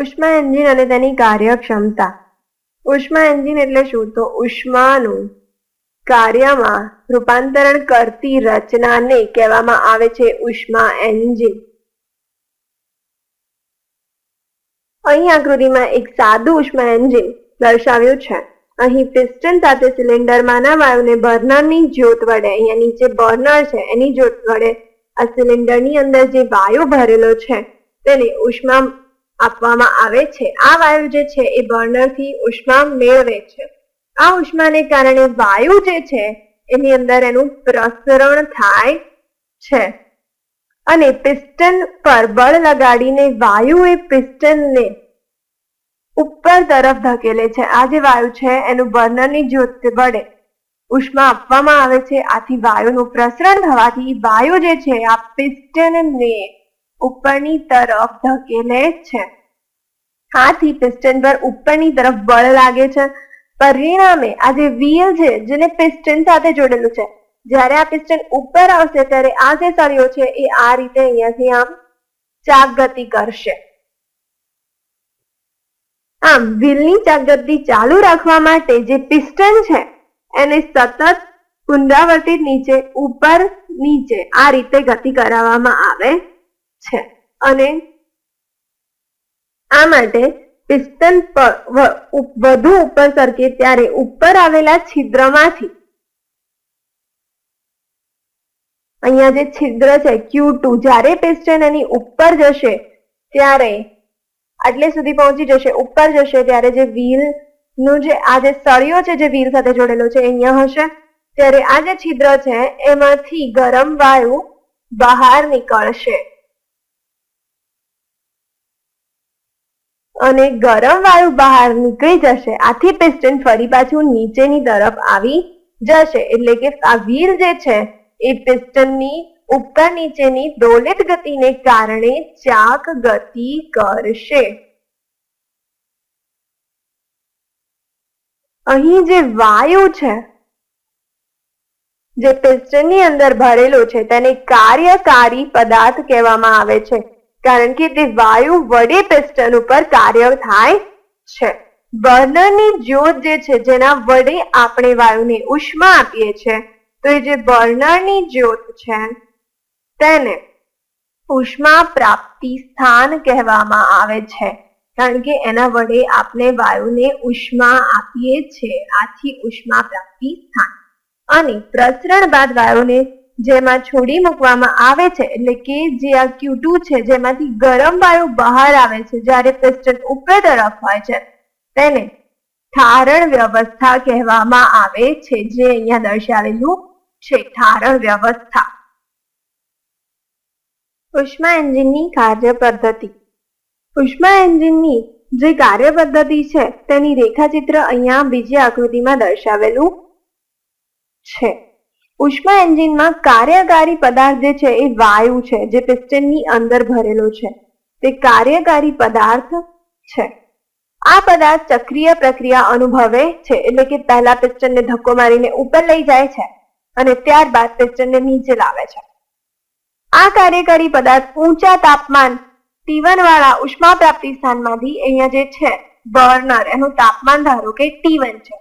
ઉષ્મા એન્જિન અને તેની કાર્યક્ષમતા. ઉષ્મા એન્જિન એટલે શું? તો ઉષ્માનું કાર્યમાં રૂપાંતરણ કરતી રચનાને કહેવામાં આવે છે ઉષ્મા એન્જિન અહીં આકૃતિમાં એક સાદું ઉષ્મા એન્જિન દર્શાવ્યું છે. અહીં પિસ્ટન સાથે સિલિન્ડરમાંના વાયુને બર્નરની જ્યોત વડે, અહીંયા નીચે બર્નર છે, એની જ્યોત વડે આ સિલિન્ડરની અંદર જે વાયુ ભરેલો છે, તેને ઉષ્મા આપવામાં આવે છે. આ વાયુ જે છે એ બર્નરથી ઉષ્મા મેળવે છે. આ ઉષ્માને કારણે વાયુ જે છે એની અંદર એનું પ્રસરણ થાય છે. અને પિસ્ટન પર બળ લગાડીને વાયુ એ પિસ્ટનને ઉપર તરફ ધકેલે છે. આ જે વાયુ છે એનું બર્નરની જ્યોત વડે ઉષ્મા આપવામાં આવે છે. આથી વાયુનું પ્રસરણ થવાથી વાયુ જે છે આ પિસ્ટનને ઉપરની તરફ ધકેલે છે. આથી પિસ્ટન પર ઉપરની તરફ બળ લાગે છે. પરિણામે આ જે વ્હીલ છે, જેને પિસ્ટન સાથે જોડેલું છે, જ્યારે આ પિસ્ટન ઉપર આવશે, ત્યારે આ જે સળિયો છે, એ આ રીતે અહીંયાથી આમ ચાક ગતિ કરશે. આમ વ્હીલની ચાકગતિ ચાલુ રાખવા માટે જે પિસ્ટન છે, એને સતત પુનરાવર્તિત નીચે, ઉપર નીચે આ રીતે ગતિ કરાવવામાં આવે છે. અને આ માટે પિસ્ટન વધુ ઉપર સરકે ત્યારે ઉપર આવેલા છિદ્રમાંથી અહીંયા જે છિદ્ર છે, ક્યુ ટુ, જ્યારે પિસ્ટન એની ઉપર જશે, ત્યારે આટલે સુધી પહોંચી જશે, ઉપર જશે, ત્યારે જે વ્હીલનું જે, આ જે સળિયો છે જે વ્હીલ સાથે જોડેલો છે અહીંયા હશે. ત્યારે આ જે છિદ્ર છે, એમાંથી ગરમ વાયુ બહાર નીકળશે. અને ગરમ વાયુ બહાર નીકળી જશે. આથી પિસ્ટન ફરી પાછું નીચેની તરફ આવી જશે. એટલે કે આ વ્હીલ જે છે, એ પિસ્ટનની ઉપર નીચેની દોલિત ગતિને કારણે ચાક ગતિ કરશે. અહીં જે વાયુ છે, જે પિસ્ટનની અંદર ભરેલો છે, તેને કાર્યકારી પદાર્થ કહેવામાં આવે છે. કારણ કે તે વાયુ વડે પિસ્ટન ઉપર કાર્ય થાય છે. બર્નરની જ્યોત જે છે, જેના વડે આપણે વાયુને ઉષ્મા આપીએ છીએ તો એ જે બર્નરની જ્યોત છે, તેને ઉષ્મા પ્રાપ્તિ સ્થાન કહેવામાં આવે છે. કારણ કે એના વડે આપણે વાયુને ઉષ્મા આપીએ છીએ, આથી ઉષ્મા પ્રાપ્તિ સ્થાન. અને પ્રસરણ બાદ વાયુને જેમાં છોડી મૂકવામાં આવે છે. એટલે કે જે આ ક્યુ છે, જેમાંથી ગરમ વાયુ બહાર આવે છે, જ્યારે પિસ્ટન ઉપર તરફ હોય છે. તેને ઠારણ વ્યવસ્થા કહેવામાં આવે છે, જે અહીંયા દર્શાવેલું છે, ઠારણ વ્યવસ્થા. ઉષ્મા એન્જિનની કાર્ય પદ્ધતિ. ઉષ્મા એન્જિનની જે કાર્ય પદ્ધતિ છે, તેની રેખાચિત્ર અહીંયા બીજી આકૃતિમાં દર્શાવેલું છે. ઉષ્મા એન્જિનમાં કાર્યકારી પદાર્થ જે છે એ વાયુ છે, જે પિસ્ટનની અંદર ભરેલો છે. તે કાર્યકારી પદાર્થ છે. આ પદાર્થ ચક્રીય પ્રક્રિયા અનુભવે છે, એટલે કે પહેલા પિસ્ટનને ધક્કો મારીને ઉપર લઈ જાય છે અને ત્યારબાદ પિસ્ટનને નીચે લાવે છે. આ કાર્યકારી પદાર્થ ઊંચા તાપમાન ટીવન વાળા ઉષ્મા પ્રાપ્તિ સ્થાનમાંથી અહીંયા જે છે, બર્નર, એનું તાપમાન ધારો કે ટીવન છે.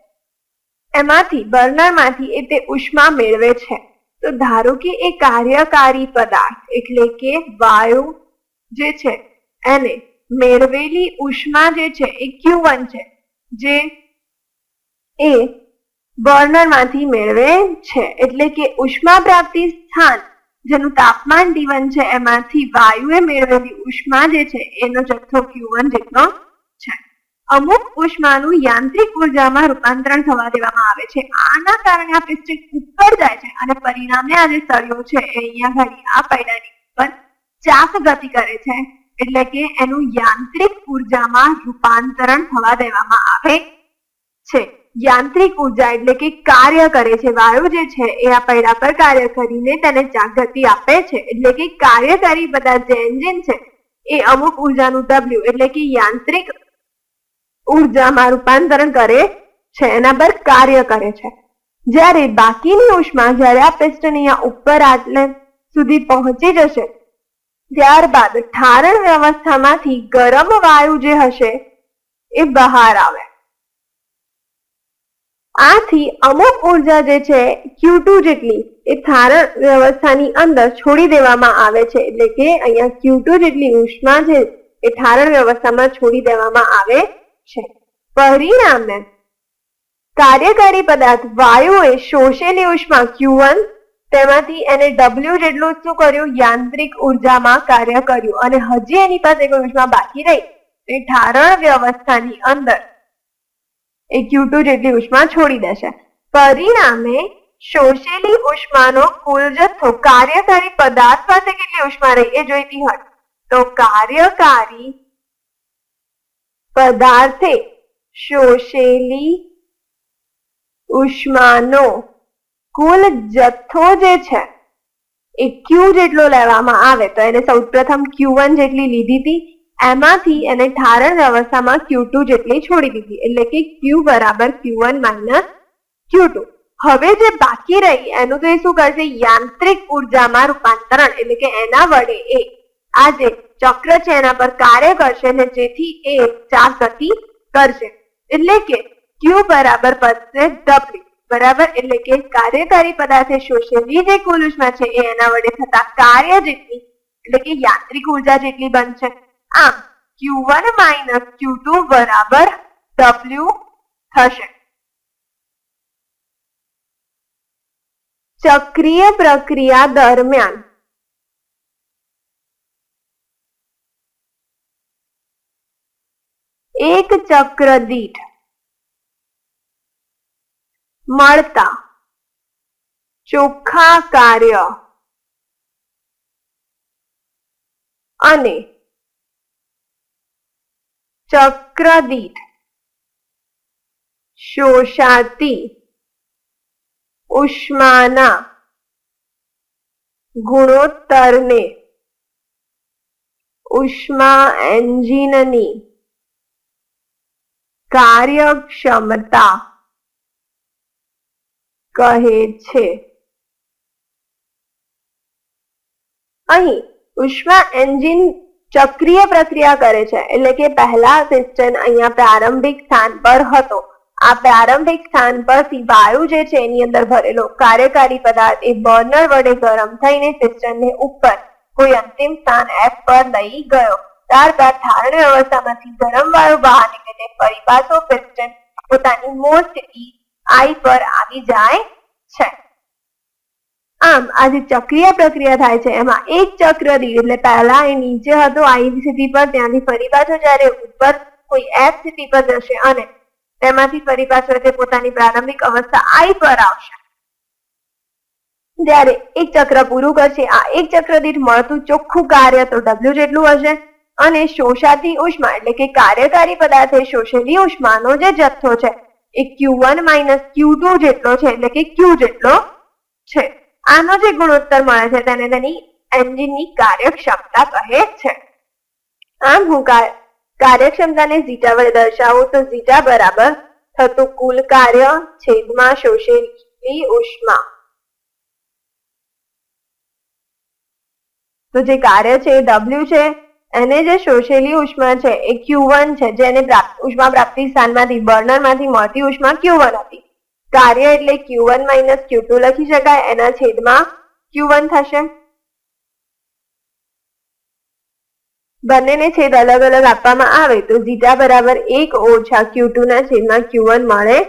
એમાંથી બર્નરમાંથી એ તે ઉષ્મા મેળવે છે. તો ધારો કે એ કાર્યકારી પદાર્થ એટલે કે વાયુ જે છે, એને મેળવેલી ઉષ્મા જે છે, એ ક્યુ છે, જે એ બર્નરમાંથી મેળવે છે. એટલે કે ઉષ્મા પ્રાપ્તિ સ્થાન, જેનું તાપમાન ટી છે, એમાંથી વાયુએ મેળવેલી ઉષ્મા જે છે, એનો જથ્થો ક્યુ જેટલો છે અમુક ઉષ્માનું યાંત્રિક ઉર્જામાં રૂપાંતરણ થવા દેવામાં આવે છે. આના કારણે આ પિસ્ટન ઉપર જાય છે અને પરિણામે આ જે સળિયો છે એ અહીંયા ઘડી આ પૈડાની ઉપર ચાક ગતિ કરે છે. એટલે કે એનું યાંત્રિક ઉર્જામાં રૂપાંતરણ થવા દેવામાં આવે છે. યાંત્રિક ઊર્જા એટલે કે કાર્ય કરે છે. વાયુ જે છે એ આ પૈડા પર કાર્ય કરીને તેને જાગૃતિ આપે છે. એટલે કે કાર્યકારી બધા જે એન્જિન છે એ અમુક ઉર્જાનું ડબલ્યુ એટલે કે યાંત્રિક ઉર્જામાં રૂપાંતરણ કરે છે, એના પર કાર્ય કરે છે. જ્યારે બાકીની ઉષ્મા જ્યારે આ પિસ્ટન ઉપર આટલે સુધી પહોંચી જશે, ત્યારબાદ ઠારણ વ્યવસ્થામાંથી ગરમ વાયુ જે હશે, એ બહાર આવે. આથી અમુક ઊર્જા જે છે ક્યુ ટુ જેટલી, એ ઠારણ વ્યવસ્થાની અંદર છોડી દેવામાં આવે છે. એટલે કે અહીંયા ક્યુ ટુ જેટલી ઉષ્મા છે, એ ઠારણ વ્યવસ્થામાં છોડી દેવામાં આવે છે. પરિણામે કાર્યકારી પદાર્થ વાયુએ શોષેલી ઉષ્મા Q1 તેમાંથી એને W જેટલું શું કર્યું? યાંત્રિક ઉર્જામાં કાર્ય કર્યું. અને હજી એની પાસે કોઈ ઉષ્મા બાકી રહી. એ ઠારણ વ્યવસ્થાની અંદર એ Q2 જેટલી ઉષ્મા છોડી દેશે. પરિણામે શોષેલી ઉષ્માનો કુલ જથ્થો કાર્યકારી પદાર્થ પાસે કેટલી ઉષ્મા રહી? એ જોઈતી હોય તો કાર્યકારી પદાર્થે શોષેલી ઉષ્માનો કુલ જથ્થો જે છે, એ ક્યુ જેટલો લેવામાં આવે. તો એને સૌપ્રથમ ક્યુ વન જેટલી લીધી હતી, એમાંથી એને ઠારણ વ્યવસ્થામાં ક્યુ ટુ જેટલી છોડી દીધી. એટલે કે ક્યુ બરાબર Q one minus Q two હવે જે બાકી રહી, એનું તો એ શું કરશે? યાંત્રિક ઉર્જામાં રૂપાંતરણ. એટલે કે એના વડે એ આ જે ચક્ર છે એના પર કાર્ય કરશે ને જેથી એ ચાર ગતિ કરશે. એટલે કે ક્યુ બરાબર બનશે ડબલ્યુ બરાબર? એટલે કે કાર્યકારી પદાર્થે શોષેલી જે કુલ ઉષ્મા છે એ એના વડે થતા કાર્ય જેટલી, એટલે કે યાંત્રિક ઊર્જા જેટલી બનશે. આમ Q one minus Q two બરાબર ડબલ્યુ થશે. ચક્રીય પ્રક્રિયા દરમિયાન એક ચક્ર દીઠ મળતા ચોખ્ખા કાર્ય અને ચક્ર દીઠ શોષાતી ઉષ્માના ગુણોત્તરને ઉષ્મા એન્જિનની કાર્યક્ષમતા કહે છે. અહીં ઉષ્મા એન્જિન ચક્રીય પ્રક્રિયા કરે છે, એટલે કે પહેલા પિસ્ટન અહીંયા પ્રારંભિક સ્થાન પર હતો. આ પ્રારંભિક સ્થાન પરથી વાયુ જે છે એની અંદર ભરેલો કાર્યકારી પદાર્થ એ બર્નર વડે ગરમ થઈને પિસ્ટનને ઉપર કોઈ અંતિમ સ્થાન એફ પર લઈ ગયો. ત્યારબાદ ધારણ વ્યવસ્થામાંથી ગરમ વાયુ બહાર નીકળીને ફરી પાછો પિસ્ટન પોતાની મૂળ આઈ પર આવી જાય છે. આમ આ જે ચક્રીય પ્રક્રિયા થાય છે. એમાં એક ચક્ર દીઠ એટલે પહેલા એ નીચે હતો. આઈ સ્થિતિ પર ત્યાંથી ફરી પાછો જ્યારે ઉપર કોઈ એફ સ્થિતિ પર જશે અને તેમાંથી ફરી પાછો તે પોતાની પ્રારંભિક અવસ્થા આઈ પર આવશે. જ્યારે એક ચક્ર પૂરું કરશે, આ એક ચક્ર દીઠ મળતું ચોખ્ખું કાર્ય તો ડબલ્યુ જેટલું હશે. અને શોષાતી ઉષ્મા એટલે કે કાર્યકારી પદાર્થે શોષેલી ઉષ્માનો જે જથ્થો છે એ Q one minus Q two જેટલો છે એટલે કે ક્યુ જેટલો છે. આનો જે ગુણોત્તર મળે છે તેને તેની એન્જિનની કાર્યક્ષમતા કહે છે. આમ હું કાર્યક્ષમતાને ઝીટા વડે દર્શાવું તો ઝીટા બરાબર થતું કુલ કાર્ય છેદમાં શોષેલી ઉષ્મા. તો જે કાર્ય છે એ ડબલ્યુ છે એને જે શોષેલી ઉષ્મા છે, એ ક્યુ વન છે, જેને ઉષ્મા પ્રાપ્તિ સ્થાનમાંથી, બર્નરમાંથી મળતી ઉષ્મા ક્યુ વન હતી. કાર્ય એટલે Q one minus Q two લખી શકાય, એના છેદમાં ક્યુ વન થશે. બંનેને છેદ અલગ અલગ આપવામાં આવે, તો ઝીટા બરાબર એક ઓછા ક્યુ ટુ ના છેદમાં ક્યુ વન મળે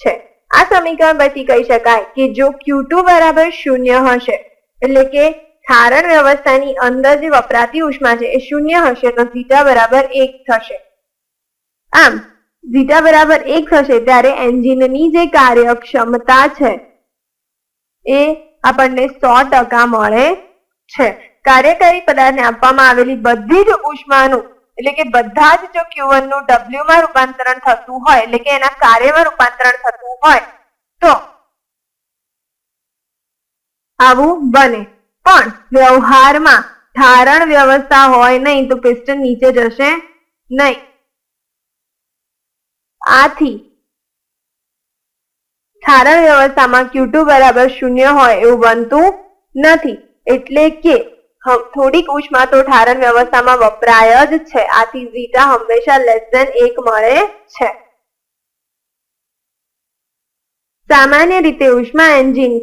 છે. આ સમીકરણ પરથી કહી શકાય કે જો ક્યુ ટુ બરાબર શૂન્ય હશે, એટલે કે ઠારણ વ્યવસ્થાની અંદર જે વપરાતી ઉષ્મા છે એ શૂન્ય હશે તો ઝીટા બરાબર એક થશે. આમ ઝીટા બરાબર એક થશે ત્યારે એન્જિનની જે કાર્યક્ષમતા છે એ આપણને સો ટકા મળે છે. કાર્યકારી પદાર્થને આપવામાં આવેલી બધી જ ઉષ્માનું, એટલે કે બધા જ જો ક્યુવનનું ડબલ્યુ માં રૂપાંતરણ થતું હોય, એટલે કે એના કાર્યમાં રૂપાંતરણ થતું હોય, તો આવું બને. પણ વ્યવહારમાં ધારણ વ્યવસ્થા હોય નહીં તો પિસ્ટન નીચે જશે નહીં. આથી ધારણ વ્યવસ્થામાં ક્યુ બરાબર શૂન્ય હોય એવું બનતું નથી. એટલે કે થોડીક ઉષ્મા તો ઠારણ વ્યવસ્થામાં વપરાય જ છે. આથી ઝીટા હંમેશા લેસ ધેન એક મળે છે. સામાન્ય રીતે ઉષ્મા એન્જિન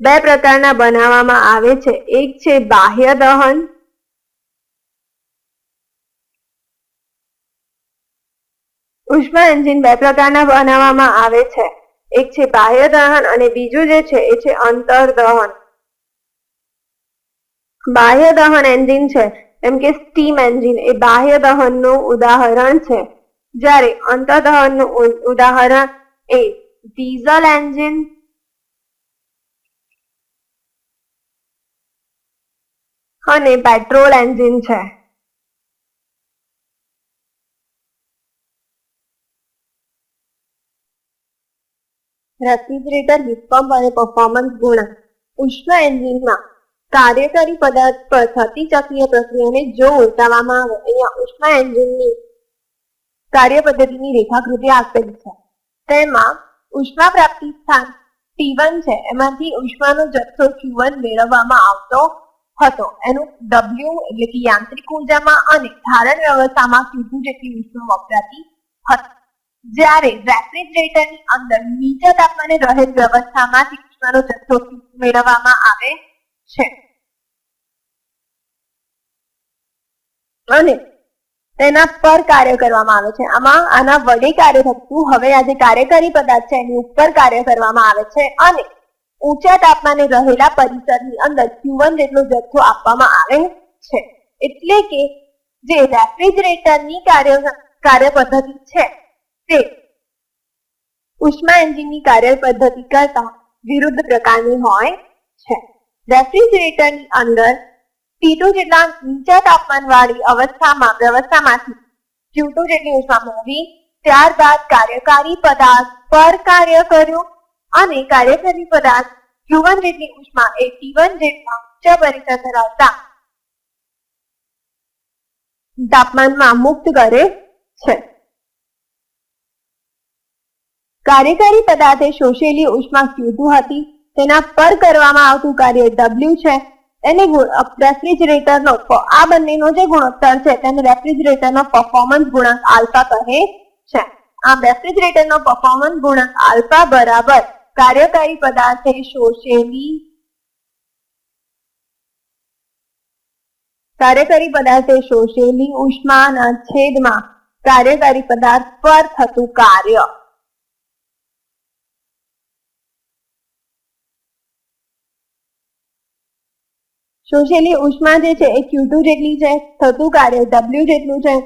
બે પ્રકારના બનાવવામાં આવે છે. એક છે બાહ્ય દહન. ઉષ્મા એન્જિન બે પ્રકારના બનાવવામાં આવે છે. એક છે બાહ્ય દહન અને બીજું જે છે એ છે અંતર દહન. બાહ્ય દહન એન્જિન છે, એમ કે સ્ટીમ એન્જિન એ બાહ્ય દહનનું ઉદાહરણ છે. જ્યારે અંતર દહનનું ઉદાહરણ એ ડીઝલ એન્જિન અને પેટ્રોલ એન્જિન છે. રેફ્રિજરેટર હીટપંપ અને પરફોર્મન્સ ગુણાંક. ઉષ્ણ એન્જિનમાં કાર્યકારી પદાર્થ પર થતી ચક્રીય પ્રક્રિયાને જો ઉલટાવવામાં આવે, અહીંયા ઉષ્ણ એન્જિનની કાર્ય પદ્ધતિની રેખાકૃતિ આપેલી છે. તેમાં ઉષ્મા પ્રાપ્તિ સ્થાન T1 છે. એમાંથી ઉષ્માનો જથ્થો Q1 મેળવવામાં આવતો હતો. એનું ડબલ્યુ એટલે કે યાંત્રિક ઉર્જામાં અને ધારણ વ્યવસ્થામાં સીધું જેટલી ઉષ્મા વપરાતી હતી. જ્યારે રેફ્રિજરેટરની અંદર નીચા તાપમાને રહેલ વ્યવસ્થામાંથી ઉષ્માનો જથ્થો મેળવવામાં આવે છે. અને તેના પર કાર્ય કરવામાં આવે છે. આમાં આના વડે કાર્ય થતું, હવે આ જે કાર્યકારી પદાર્થ છે, એની ઉપર કાર્ય કરવામાં આવે છે. અને ઊંચા તાપમાને રહેલા પરિસરની અંદર ક્યુવન જેટલો જથ્થો આપવામાં આવે છે. એટલે કે જે રેફ્રિજરેટરની કાર્ય કાર્ય પદ્ધતિ છે તે ઉષ્મા એન્જિનની કાર્ય પદ્ધતિ કરતા વિરુદ્ધ પ્રકારની હોય છે. રેફ્રિજરેટરની અંદર ટીટો જેટલા નીચા તાપમાન વાળી અવસ્થામાં, વ્યવસ્થામાંથી Q2 જેટલી ઉષ્મા મેળવી, ત્યારબાદ કાર્યકારી પદાર્થ પર કાર્ય કર્યું અને કાર્યકારી પદાર્થ Q1 જેટલી ઉષ્મા એ T1 જેટલા ઉચ્ચ પરિસર ધરાવતા તાપમાનમાં મુક્ત કરે છે. કાર્યકારી પદાર્થે શોષેલી ઉષ્મા Q2 હતી? તેના પર કરવામાં આવતું કાર્ય W છે. એને રેફ્રિજરેટરનો આ બંનેનો જે ગુણોત્તર છે તેને રેફ્રિજરેટરનો પરફોર્મન્સ ગુણાંક આલ્ફા કહે છે. આમ રેફ્રિજરેટરનો પરફોર્મન્સ ગુણાંક આલ્ફા બરાબર કાર્યકારી પદાર્થે શોષેલી કાર્યકારી પદાર્થે શોષેલી ઉષ્માના છેદમાં કાર્યકારી પદાર્થ પર થતું કાર્ય. શોષેલી ઉષ્મા જે છે એ Q2 જેટલી છે, થતું કાર્ય ડબલ્યુ જેટલું છે.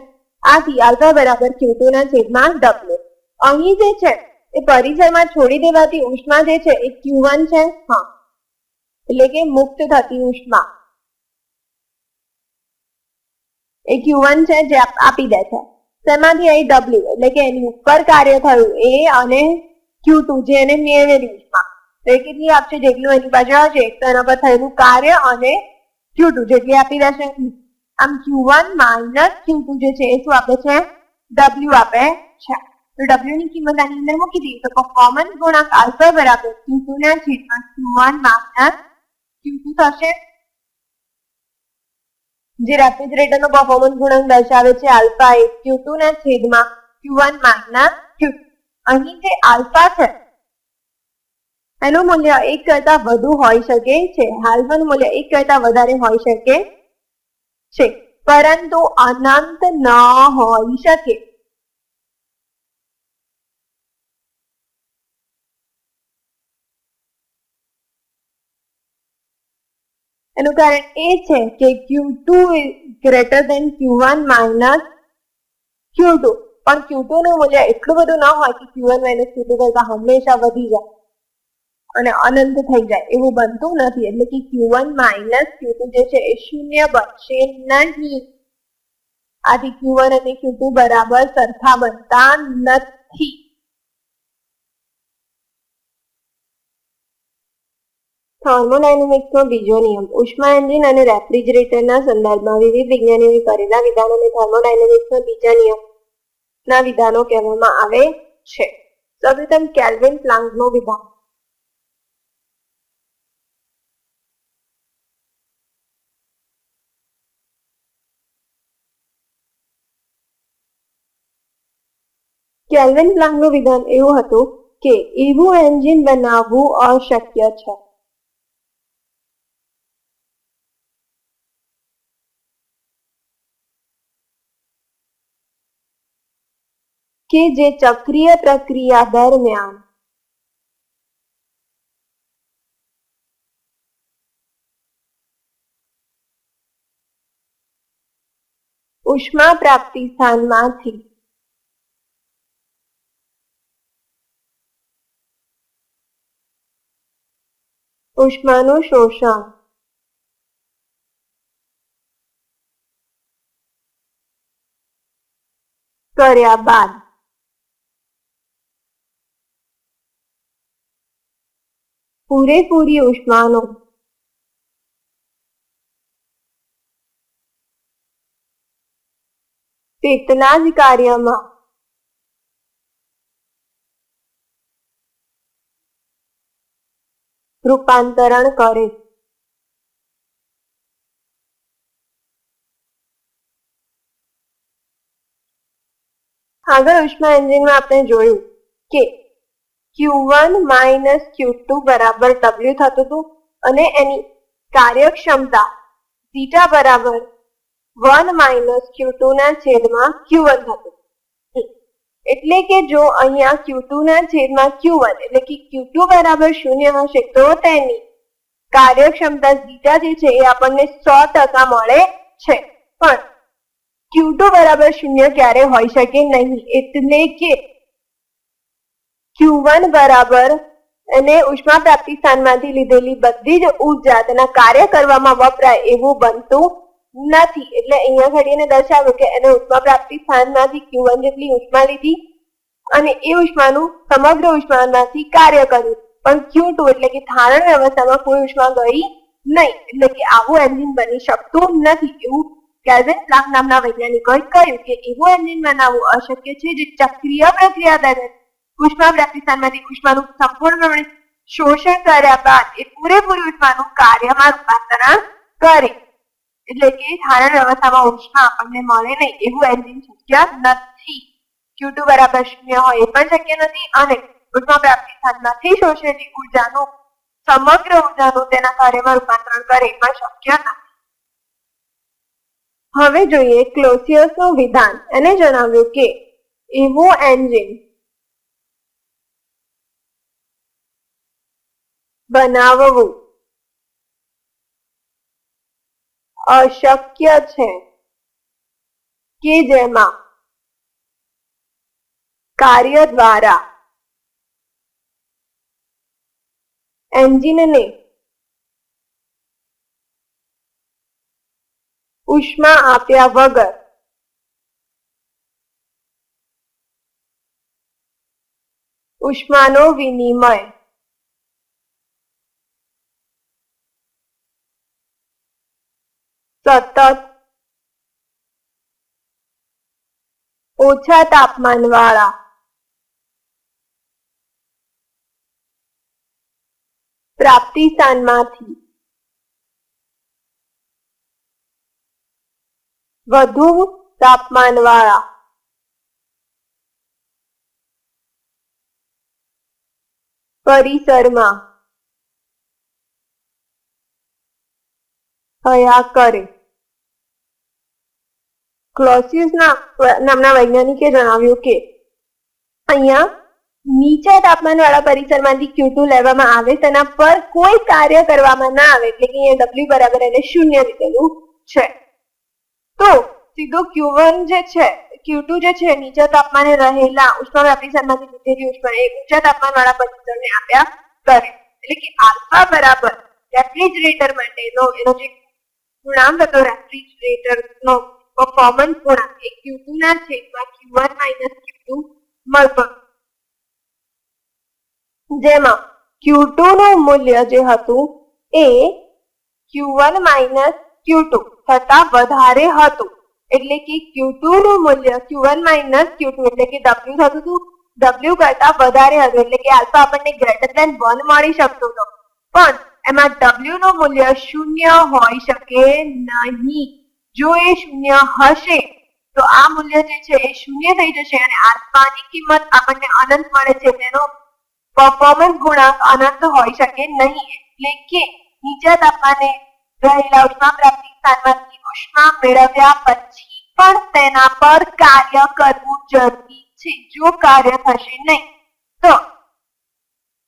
આથી આલ્ફા બરાબર Q2 ના છેદમાં ડબલ્યુ અહીં જે છે એ પરિસરમાં છોડી દેવાતી ઉષ્મા જે છે એ Q1 છે? હા. એટલે કે મુક્ત થતી ઉષ્મા. એ Q1 છે જે આપી દે છે. તેમાંથી અહીં ડબલ્યુ એટલે કે એની ઉપર કાર્ય થયું એ અને Q2 જે એને મેળવેલી ઉષ્મા. તો એ કેટલી આપશે? જેટલું એની બાજુ આવશે તો એના પર થયેલું કાર્ય અને Q2 જેટલી આપી દેશે. આમ Q1 માઇનસ Q2 જે છે એ શું આપે છે? ડબલ્યુ આપે છે. તો W ની કિંમત આની અંદર મૂકી દઈએ. તો પરફોર્મન્સ ગુણાંક આલ્ફા બરાબર Q2 ના છેદમાં Q1 માઇનસ Q2 થશે. જે રેફ્રિજરેટર નો પરફોર્મન્સ ગુણાંક દર્શાવે છે આલ્ફા એ Q2 ના છેદમાં Q1 માઇનસ Q2 અહીં જે આલ્ફા છે, એનું મૂલ્ય એક કરતા વધુ હોઈ શકે છે. આલ્ફાનું મૂલ્ય એક કરતા વધારે હોઈ શકે છે. પરંતુ અનંત ન હોઈ શકે. એનું કારણ એ છે કે Q2 greater than Q1 minus Q2 પણ Q2 નું મૂલ્ય એટલું બધું ન હોય કે Q1 માઇનસ Q2 કરતા હંમેશા વધી જાય અને અનંત થઈ જાય. એવું બનતું નથી. એટલે કે Q1 માઇનસ Q2 જે છે એ શૂન્ય બનશે નહીં. આથી Q1 અને Q2 બરાબર સરખા બનતા નથી. થર્મોડાયનેમિક્સનો બીજો નિયમ. ઉષ્મા એન્જિન અને રેફ્રિજરેટરના સંદર્ભમાં વિવિધ વિજ્ઞાનીઓએ કરેલા વિધાનોને થર્મોડાયનેમિક્સના બીજા નિયમના વિધાનો કહેવામાં આવે છે. સૌપ્રથમ કેલ્વિન પ્લાન્કનો વિધાન. કેલ્વિન પ્લાન્કનું વિધાન એવું હતું કે એવું એન્જિન બનાવવું અશક્ય છે. કે જે ચક્રીય પ્રક્રિયા દરમિયાન ઉષ્મા પ્રાપ્તિ સ્થાનમાંથી ઉષ્માનું શોષણ કર્યા બાદ પૂરેપૂરી ઉષ્માનો તેટલા જ કાર્યમાં રૂપાંતરણ કરે. આગળ ઉષ્મા એન્જિનમાં આપણે જોયું કે Q one minus Q two બરાબર ડબલ્યુ થતું હતું અને એની કાર્યક્ષમતા સીટા બરાબર વન માઇનસ ક્યુ ટુ ના છેદમાં ક્યુ વન થતું. એટલે કે જો અહીંયા ક્યુ ટુ ના છેદમાં ક્યુ વન એટલે કે ક્યુ ટુ બરાબર શૂન્ય હશે, તો તેની કાર્યક્ષમતા ઝીટા જે છે એ આપણને સો ટકા મળે છે. પણ ક્યુ ટુ બરાબર શૂન્ય ક્યારે હોઈ શકે નહીં? એટલે કે ક્યુ વન બરાબર અને ઉષ્મા પ્રાપ્તિ સ્થાનમાંથી લીધેલી બધી જ ઊર્જા તેના કાર્ય કરવામાં વપરાય એવું બનતું નથી. એટલે અહીંયા ઘડીને દર્શાવ્યું કે એને ઉષ્મા પ્રાપ્તિ સ્થાનમાંથી ક્યુ જેટલી ઉષ્મા લીધી અને એ ઉષ્માનું સમગ્ર ઉષ્મામાંથી કાર્ય કર્યું. પણ ક્યુ ટુ એટલે કે ધારણ વ્યવસ્થામાં કોઈ ઉષ્મા ગઈ નહીં. એટલે કે આવું એન્જિન બની શકતું નથી. એવું કેલ્વિન પ્લાન્ક નામના વૈજ્ઞાનિકોએ કહ્યું કે એવું એન્જિન બનાવવું અશક્ય છે જે ચક્રીય પ્રક્રિયા દરમિયાન ઉષ્મા પ્રતિસ્થાનમાંથી ઉષ્માનું સંપૂર્ણપણે શોષણ કર્યા બાદ એ પૂરેપૂરી ઉષ્માનું કાર્યમાં રૂપાંતરણ કરે. એટલે કે ધારણ વ્યવસ્થામાં ઉષ્મા આપણને મળે નહીં એવું એન્જિન શક્ય નથી. ક્યુ ટુ બરાબર શૂન્ય હોય એ પણ શક્ય નથી અને ઉષ્મા પ્રાપ્તિ સ્થાનમાંથી શોષેલી ઉર્જાનું સમગ્ર ઉર્જાનું તેના કાર્યમાં રૂપાંતરણ કરે એ પણ શક્ય નથી. હવે જોઈએ ક્લોસિયસનું વિધાન. એને જણાવ્યું કે એવું એન્જિન બનાવવું. અશક્ય છે કે જેમાં કાર્ય દ્વારા એન્જિનને ઉષ્મા આપ્યા વગર ઉષ્માનો વિનિમય સતત ઓછા તાપમાન વાળા પ્રાપ્તિ સ્થાનમાંથી. વધુ તાપમાન વાળા પરિસરમાં. થયા કરે. ક્લોસિયસના નામના વૈજ્ઞાનિકે જણાવ્યું કે અહીંયા નીચા તાપમાન પરિસરમાંથી ક્યુ લેવામાં આવે, તેના પર કોઈ કાર્ય કરવામાં ના આવે, એટલે કે અહીંયા ડબલ્યુ બરાબર એને શૂન્ય લીધેલું છે. તો સીધો ક્યુ જે છે ક્યુ જે છે, નીચા તાપમાને રહેલા ઉષ્મા સરમાંથી લીધેલી ઉષ્મા એ ઊંચા તાપમાન વાળા પરિસરને આપ્યા કરે. એટલે કે આલ્ફા બરાબર રેફ્રિજરેટર માટેનો એનો જે ગુણાંક હતો રેફ્રિજરેટર પરફોર્મન્સ ગુણાંક એ q2 ના છેદમાં Q one minus Q two મળતો જેમાં q2 નું મૂલ્ય જે હતું એ Q one minus Q two કરતા વધારે હતું. એટલે કે q2 નું મૂલ્ય Q one minus Q two એટલે કે w થતું હતું ડબલ્યુ કરતા વધારે હતું, એટલે કે આલ્ફા આપણને ગ્રેટર ધેન વન મળી શકતો હતો. પણ એમાં ડબલ્યુ નું મૂલ્ય શૂન્ય હોઈ શકે નહીં. જો એ શૂન્ય હશે, તો આ મૂલ્ય જે છે એ શૂન્ય થઈ જશે અને આત્માની કિંમત આપણને અનંત મળે છે. તેનો પરફોર્મન્સ ગુણાંક અનંત હોઈ શકે નહીં, એટલે કે નીચા તાપમાને રહેલા ઉષ્મા પ્રાપ્તિ સ્થાનમાંથી ઉષ્મા મેળવ્યા પછી પણ તેના પર કાર્ય કરવું જરૂરી છે. જો કાર્ય થશે નહીં, તો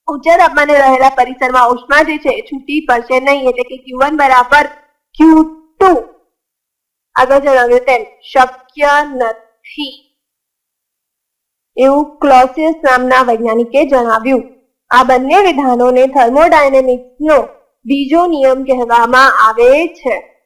ઊંચા તાપમાને રહેલા પરિસરમાં ઉષ્મા જે છે છૂટી પડશે નહીં, એટલે કે Q1 બરાબર Q2 આગળ જણાવ્યું તેમ શક્ય નથી. એવું ક્લોસિયસ નામના વૈજ્ઞાનિકે જણાવ્યું. આ બંને વિધાનોને થર્મોડાયનેમિક્સનો બીજો નિયમ કહેવામાં આવે છે.